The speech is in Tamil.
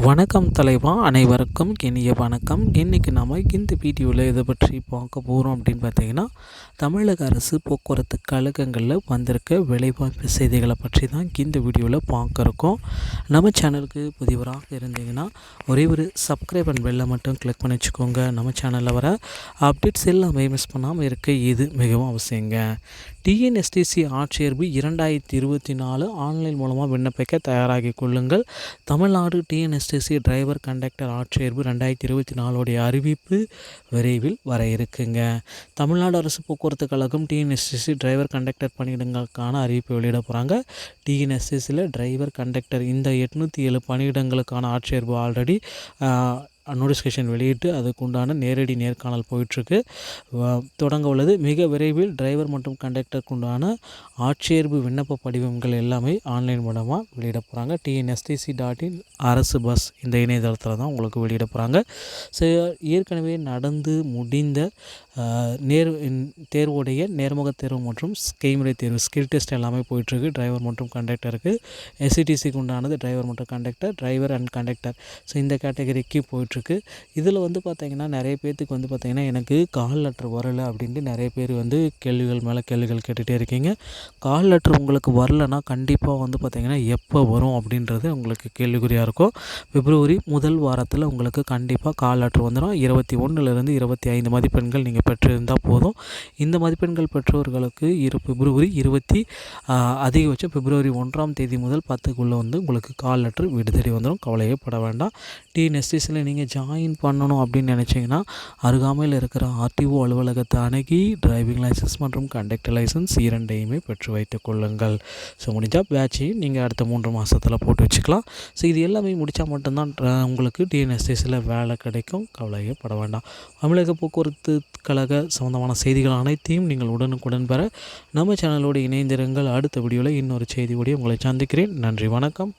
வணக்கம் தலைவா அனைவருக்கும் இனிய வணக்கம். இன்றைக்கி நம்ம இந்த வீடியோவில் இதை பற்றி பார்க்க போகிறோம் அப்படின்னு பார்த்தீங்கன்னா தமிழக அரசு போக்குவரத்து கழகங்களில் வந்திருக்க வேலைவாய்ப்பு செய்திகளை பற்றி தான் இந்த வீடியோவில் பார்க்க இருக்கோம். நம்ம சேனலுக்கு புதியவராக இருந்தீங்கன்னா ஒரே ஒரு சப்ஸ்கிரைப் அண்ட் பெல்லை மட்டும் கிளிக் பண்ணி வச்சுக்கோங்க. நம்ம சேனலில் வர அப்டேட்ஸ் எல்லாமே மிஸ் பண்ணாமல் இருக்க இது மிகவும் அவசியங்க. டிஎன்எஸ்டிசி ஆட்சேர்வு இரண்டாயிரத்தி இருபத்தி நாலு ஆன்லைன் மூலமாக விண்ணப்பிக்க தயாராகி கொள்ளுங்கள். தமிழ்நாடு டிஎன்எஸ்டிசி டிரைவர் கண்டக்டர் ஆட்சேர்வு ரெண்டாயிரத்தி இருபத்தி நாலோடைய அறிவிப்பு விரைவில் வர இருக்குங்க. தமிழ்நாடு அரசு போக்குவரத்து கழகம் டிஎன்எஸ்டிசி டிரைவர் கண்டக்டர் பணியிடங்களுக்கான அறிவிப்பு வெளியிட போகிறாங்க டிஎன்எஸ்டிசியில் டிரைவர் கண்டக்டர் இந்த எட்நூற்றி ஏழு பணியிடங்களுக்கான ஆட்சேர்வு ஆல்ரெடி நோட்டிஃபிகேஷன் வெளியிட்டு அதுக்குண்டான நேரடி நேர்காணல் போயிட்டுருக்கு. தொடங்க உள்ளது. மிக விரைவில் டிரைவர் மற்றும் கண்டக்டருக்கு உண்டான ஆட்சேர்வு விண்ணப்ப படிவங்கள் எல்லாமே ஆன்லைன் மூலமாக வெளியிட போகிறாங்க டிஎன்எஸ்டிசி டாட் இன் அரசு பஸ் இந்த இணையதளத்தில் தான் உங்களுக்கு வெளியிட போகிறாங்க ஸோ ஏற்கனவே நடந்து முடிந்த நேர் தேர்வுடைய நேர்முக தேர்வு மற்றும் கைமுறை தேர்வு ஸ்கில் டெஸ்ட் எல்லாமே போயிட்டுருக்கு. டிரைவர் மற்றும் கண்டக்டருக்கு எஸ்சிடிசிக்கு உண்டானது டிரைவர் மற்றும் conductor driver and conductor so இந்த கேட்டகரிக்கு போயிட்டுருக்கு. இதில் வந்து பார்த்திங்கன்னா நிறைய பேர்த்துக்கு வந்து பார்த்திங்கன்னா எனக்கு கால் லெட்ரு வரலை அப்படின்ட்டு நிறைய பேர் வந்து கேள்விகள் மேலே கேள்விகள் கேட்டுகிட்டே இருக்கீங்க. கால் லெட்ரு உங்களுக்கு வரலன்னா கண்டிப்பாக வந்து பார்த்திங்கன்னா எப்போ வரும் அப்படின்றது உங்களுக்கு கேள்விக்குறியாக இருக்கும். பிப்ரவரி முதல் வாரத்தில் உங்களுக்கு கண்டிப்பாக கால் லெட்ரு வந்துடும் இருபத்தி ஒன்றுலேருந்து இருபத்தி ஐந்து மதிப்பெண்கள் நீங்கள் பெற்றிருந்தால் போதும். இந்த மதிப்பெண்கள் பெற்றவர்களுக்கு இரு பிப்ரவரி இருபத்தி அதிகபட்சம் பிப்ரவரி ஒன்றாம் தேதி முதல் பத்துக்குள்ளே வந்து உங்களுக்கு கால் லெட்ரு விடுதலை வந்துடும் கவலையே பட வேண்டாம் டிஎன்எஸ்டிஸில் நீங்கள் ஜாயின் பண்ணணும் அப்படின்னு நினச்சிங்கன்னா அருகாமையில் இருக்கிற ஆர்டிஓ அலுவலகத்தை அணுகி டிரைவிங் லைசன்ஸ் மற்றும் கண்டக்டர் லைசன்ஸ் இரண்டையுமே பெற்று வைத்துக் கொள்ளுங்கள். ஸோ முடிஞ்சால் பேட்சையும் நீங்கள் அடுத்த மூன்று மாதத்தில் போட்டு வச்சுக்கலாம். ஸோ இது எல்லாமே முடித்தா மட்டும்தான் உங்களுக்கு டிஎன்எஸ்டிஸில் வேலை கிடைக்கும். கவலையப்பட பட வேண்டாம். தமிழக போக்குவரத்து கழக சம்மந்தமான செய்திகள் அனைத்தையும் நீங்கள் உடனுக்குடன் பெற நம்ம சேனலோடு இணைந்திருங்கள். அடுத்த வீடியோவில் இன்னொரு செய்தியோடய உங்களை சந்திக்கிறேன். நன்றி வணக்கம்.